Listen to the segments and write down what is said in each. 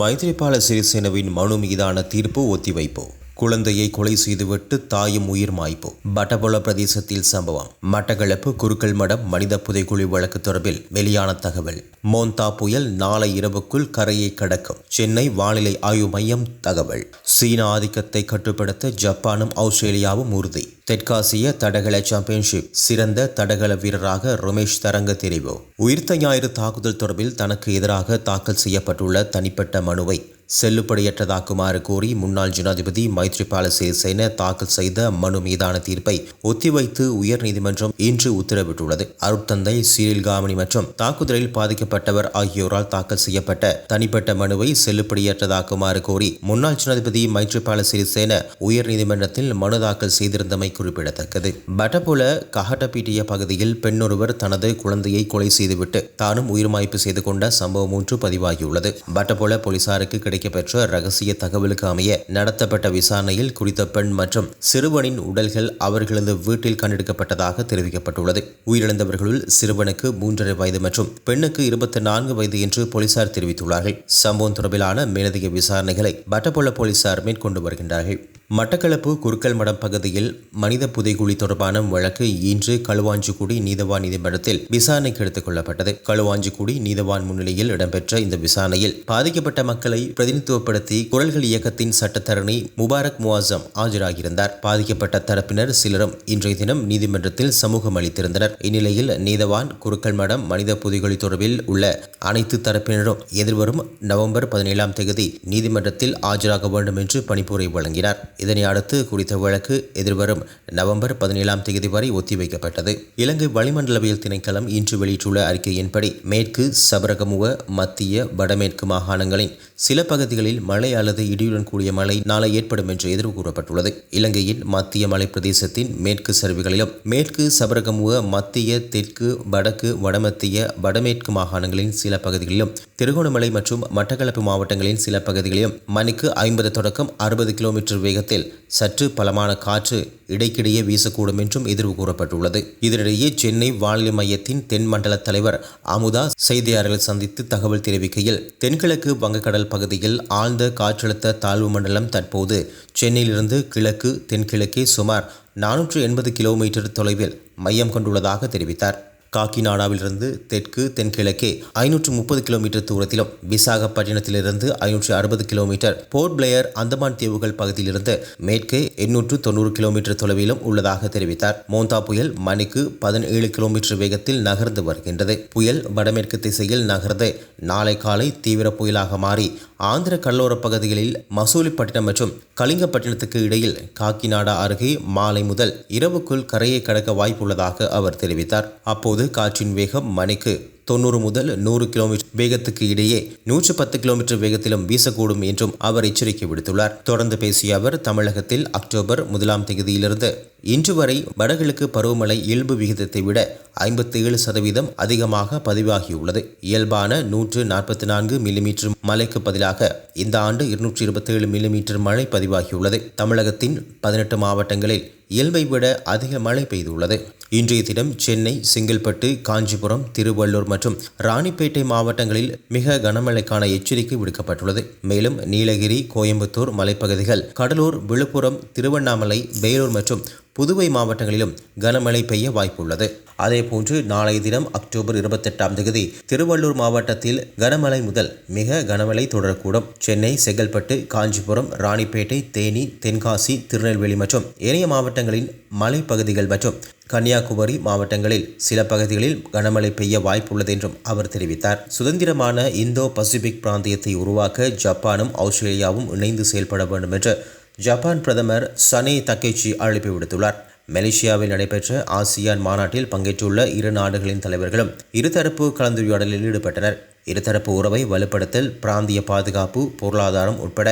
மைத்ரிபால சிறிசேனவின் மனு மீதான தீர்ப்பு ஒத்திவைப்பு. குழந்தையை கொலை செய்துவிட்டு தாயும் உயிர் மாய்ப்பு. பட்டபொல பிரதேசத்தில் சம்பவம். மட்டக்களப்பு குருக்கள் மடம் மனித புதைக்குழி வழக்கு தொடர்பில் வெளியான தகவல். மோந்தா புயல் நாளை இரவுக்குள் கரையை கடக்கும். சென்னை வானிலை ஆய்வு மையம் தகவல். சீன ஆதிக்கத்தை கட்டுப்படுத்த ஜப்பானும் ஆஸ்திரேலியாவும் உறுதி. தெற்காசிய தடகள சாம்பியன்ஷிப். சிறந்த தடகள வீரராக ரமேஷ் தரங்க தெரிவு. உயிர்த்த ஞாயிறு தாக்குதல் தொடர்பில் தனக்கு எதிராக தாக்கல் செய்யப்பட்டுள்ள தனிப்பட்ட மனுவை செல்லுபடியற்றதாக்குமாறு கோரி முன்னாள் ஜனாதிபதி மைத்ரிபால சிறிசேன தாக்கல் செய்த மனு மீதான தீர்ப்பை ஒத்திவைத்து உயர்நீதிமன்றம் இன்று உத்தரவிட்டுள்ளது. அருட்தந்தை சீரில்காமணி மற்றும் தாக்குதலில் பாதிக்கப்பட்டவர் ஆகியோரால் தாக்கல் செய்யப்பட்ட தனிப்பட்ட மனுவை செல்லுபடியற்றதாக்குமாறு கோரி முன்னாள் ஜனாதிபதி மைத்ரிபால சிறிசேன உயர்நீதிமன்றத்தில் மனு தாக்கல் செய்திருந்தமை குறிப்பிடத்தக்கது. பட்டபுல கஹட்டபீட்டிய பகுதியில் பெண்ணொருவர் தனது குழந்தையை கொலை செய்துவிட்டு தானும் உயிர்மாய்ப்பு செய்து கொண்ட சம்பவம் ஒன்று பதிவாகியுள்ளது. பட்டபுல போலீசாருக்கு கிடைக்கப்பெற்ற ரகசிய தகவலுக்கு அமைய நடத்தப்பட்ட விசாரணையில் குறித்த பெண் மற்றும் சிறுவனின் உடல்கள் அவர்களது வீட்டில் கண்டெடுக்கப்பட்டதாக தெரிவிக்கப்பட்டுள்ளது. உயிரிழந்தவர்களுள் சிறுவனுக்கு மூன்றரை வயது மற்றும் பெண்ணுக்கு இருபத்தி நான்கு வயது என்று போலீசார் தெரிவித்துள்ளார்கள். சம்பவம் தொடர்பிலான மேலதிக விசாரணைகளை பட்டபொல போலீசார் மேற்கொண்டு வருகின்றார்கள். மட்டக்களப்பு குறுக்கல் மடம் பகுதியில் மனித புதைகுழி தொடர்பான வழக்கு இன்று களுவாஞ்சிக்குடி நீதவான் நீதிமன்றத்தில் விசாரணைக்கு எடுத்துக் கொள்ளப்பட்டது. களுவாஞ்சிக்குடி நீதவான் முன்னிலையில் இடம்பெற்ற இந்த விசாரணையில் பாதிக்கப்பட்ட மக்களை பிரதிநிதித்துவப்படுத்தி குரல்கள் இயக்கத்தின் சட்டத்தரணி முபாரக் முவாசம் ஆஜராகியிருந்தார். பாதிக்கப்பட்ட தரப்பினர் சிலரும் இன்றைய தினம் நீதிமன்றத்தில் சமூகம் அளித்திருந்தனர். இந்நிலையில் நீதவான் குறுக்கல் மடம் மனித புதைகுழி தொடர்பில் உள்ள அனைத்து தரப்பினரும் எதிர்வரும் நவம்பர் பதினேழாம் தேதி நீதிமன்றத்தில் ஆஜராக வேண்டும் என்று பணிப்புரை வழங்கினார். இதனை அடுத்து குறித்த வழக்கு எதிர்வரும் நவம்பர் பதினேழாம் தேதி வரை ஒத்திவைக்கப்பட்டது. இலங்கை வளிமண்டலவியல் திணைக்களம் இன்று வெளியிட்டுள்ள அறிக்கையின்படி மேற்கு சபரகமுக மத்திய வடமேற்கு மாகாணங்களின் சில பகுதிகளில் மழை அல்லது இடியுடன் கூடிய மழை நாளை ஏற்படும் என்று எதிர்வு கூறப்பட்டுள்ளது. இலங்கையின் மத்திய மலை பிரதேசத்தின் மேற்கு சரிவுகளிலும் மேற்கு சபரகமுக மத்திய தெற்கு வடக்கு வடமத்திய வடமேற்கு மாகாணங்களின் சில பகுதிகளிலும் திருகோணமலை மற்றும் மட்டக்களப்பு மாவட்டங்களின் சில பகுதிகளிலும் மணிக்கு ஐம்பது தொடக்கம் அறுபது கிலோமீட்டர் வேகத்தில் சற்று பலமான காற்று இடைக்கிடையே வீசக்கூடும் என்றும் எதிர்வு கூறப்பட்டுள்ளது. இதனிடையே சென்னை வானிலை மையத்தின் தென் மண்டல தலைவர் அமுதா செய்தியாளர்களை சந்தித்து தகவல் தெரிவிக்கையில் தென்கிழக்கு வங்கக்கடல் பகுதியில் ஆழ்ந்த காற்றழுத்த தாழ்வு மண்டலம் தற்போது சென்னையிலிருந்து கிழக்கு தென்கிழக்கே சுமார் நானூற்று எண்பது கிலோமீட்டர் தொலைவில் மையம் கொண்டுள்ளதாக தெரிவித்தார். காக்கிநாடாவிலிருந்து தெற்கு தென்கிழக்கே ஐநூற்று முப்பது கிலோமீட்டர் தூரத்திலும் விசாகப்பட்டினத்திலிருந்து ஐநூற்று அறுபது கிலோமீட்டர் போர்ட் பிளேயர் அந்தமான் தீவுகள் பகுதியிலிருந்து மேற்கே எண்ணூற்று தொண்ணூறு கிலோமீட்டர் தொலைவிலும் உள்ளதாக தெரிவித்தார். மோந்தா புயல் மணிக்கு பதினேழு கிலோமீட்டர் வேகத்தில் நகர்ந்து வருகின்றது. புயல் வடமேற்கு திசையில் நகர்ந்து நாளை காலை தீவிர புயலாக மாறி ஆந்திர கடலோர பகுதிகளில் மசூலிப்பட்டினம் மற்றும் கலிங்கப்பட்டினத்துக்கு இடையில் காக்கிநாடா அருகே மாலை முதல் இரவுக்குள் கரையை கடக்க வாய்ப்புள்ளதாக அவர் தெரிவித்தார். அப்போது காற்றின் வேகம் மணிக்கு தொண்ணூறு முதல் நூறு கிலோமீட்டர் வேகத்துக்கு இடையே நூற்று பத்து கிலோமீட்டர் வேகத்திலும் வீசக்கூடும் என்றும் அவர் எச்சரிக்கை விடுத்துள்ளார். தொடர்ந்து பேசிய அவர் தமிழகத்தில் அக்டோபர் முதலாம் தேதியிலிருந்து இன்று வரை வடகிழக்கு பருவமழை இயல்பு விகிதத்தை விட ஐம்பத்தி ஏழு சதவீதம் அதிகமாக பதிவாகியுள்ளது. இயல்பான நூற்று நாற்பத்தி நான்கு மில்லிமீட்டர் மழைக்கு பதிலாக இந்த ஆண்டு இருநூற்றி இருபத்தி ஏழு மில்லிமீட்டர் மழை பதிவாகியுள்ளது. தமிழகத்தின் பதினெட்டு மாவட்டங்களில் இயல்பை விட அதிக மழை பெய்துள்ளது. இன்றைய தினம் சென்னை செங்கல்பட்டு காஞ்சிபுரம் திருவள்ளூர் மற்றும் ராணிப்பேட்டை மாவட்டங்களில் மிக கனமழைக்கான எச்சரிக்கை விடுக்கப்பட்டுள்ளது. மேலும் நீலகிரி கோயம்புத்தூர் மலைப்பகுதிகள் கடலூர் விழுப்புரம் திருவண்ணாமலை வேலூர் மற்றும் புதுவை மாவட்டங்களிலும் கனமழை பெய்ய வாய்ப்புள்ளது. அதேபோன்று நாளைய தினம் அக்டோபர் இருபத்தெட்டாம் தேதி திருவள்ளூர் மாவட்டத்தில் கனமழை முதல் மிக கனமழை தொடரக்கூடும். சென்னை செங்கல்பட்டு காஞ்சிபுரம் ராணிப்பேட்டை தேனி தென்காசி திருநெல்வேலி மற்றும் ஏனைய மாவட்டங்களின் மலைப்பகுதிகள் மற்றும் கன்னியாகுமரி மாவட்டங்களில் சில பகுதிகளில் கனமழை பெய்ய வாய்ப்புள்ளது என்றும் அவர் தெரிவித்தார். சுதந்திரமான இந்தோ பசிபிக் பிராந்தியத்தை உருவாக்க ஜப்பானும் ஆஸ்திரேலியாவும் இணைந்து செயல்பட வேண்டும் என்று ஜப்பான் பிரதமர் சனே தக்கேச்சி அழைப்பு விடுத்துள்ளார். மலேசியாவில் நடைபெற்ற ஆசியான் மாநாட்டில் பங்கேற்றுள்ள இரு நாடுகளின் தலைவர்களும் இருதரப்பு கலந்துரையாடலில் ஈடுபட்டனர். இருதரப்பு உறவை வலுப்படுத்தல் பிராந்திய பாதுகாப்பு பொருளாதாரம் உட்பட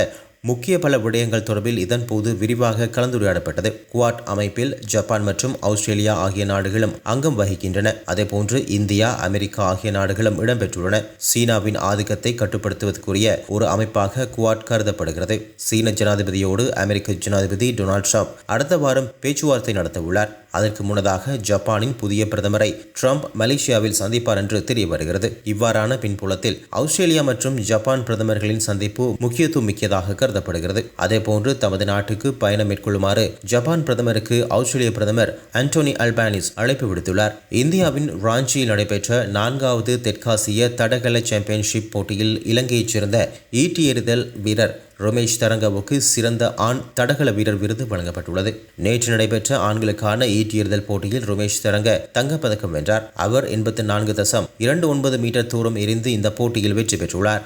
முக்கிய பல விடயங்கள் தொடர்பில் இதன்போது விரிவாக கலந்துரையாடப்பட்டது. குவாட் அமைப்பில் ஜப்பான் மற்றும் ஆஸ்திரேலியா ஆகிய நாடுகளும் அங்கம் வகிக்கின்றன. அதேபோன்று இந்தியா அமெரிக்கா ஆகிய நாடுகளும் இடம்பெற்றுள்ளன. சீனாவின் ஆதிக்கத்தை கட்டுப்படுத்துவதற்குரிய ஒரு அமைப்பாக குவாட் கருதப்படுகிறது. சீன ஜனாதிபதியோடு அமெரிக்க ஜனாதிபதி டொனால்ட் ட்ரம்ப் அடுத்த வாரம் பேச்சுவார்த்தை நடத்தவுள்ளார். அதற்கு முன்னதாக ஜப்பானின் புதிய பிரதமரை ட்ரம்ப் மலேசியாவில் சந்திப்பார் என்று தெரிய வருகிறது இவ்வாறான பின்புலத்தில் ஆஸ்திரேலியா மற்றும் ஜப்பான் பிரதமர்களின் சந்திப்பு முக்கியத்துவம் மிக்கதாக கருதப்படுகிறது. அதேபோன்று தமது நாட்டுக்கு பயணம் மேற்கொள்ளுமாறு ஜப்பான் பிரதமருக்கு ஆஸ்திரேலிய பிரதமர் அண்டோனி அல்பானிஸ் அழைப்பு விடுத்துள்ளார். இந்தியாவின் ராஞ்சியில் நடைபெற்ற நான்காவது தெற்காசிய தடகள சாம்பியன்ஷிப் போட்டியில் இலங்கையைச் சேர்ந்த ஈட்டி எறிதல் வீரர் ரமேஷ் தரங்கவுக்கு சிறந்த ஆண் தடகள வீரர் விருது வழங்கப்பட்டுள்ளது. நேற்று நடைபெற்ற ஆண்களுக்கான ஈட்டி எறிதல் போட்டியில் ரமேஷ் தரங்க தங்கப்பதக்கம் வென்றார். அவர் எண்பத்தி நான்கு தசம் இரண்டு ஒன்பது மீட்டர் தூரம் எரிந்து இந்த போட்டியில் வெற்றி பெற்றுள்ளார்.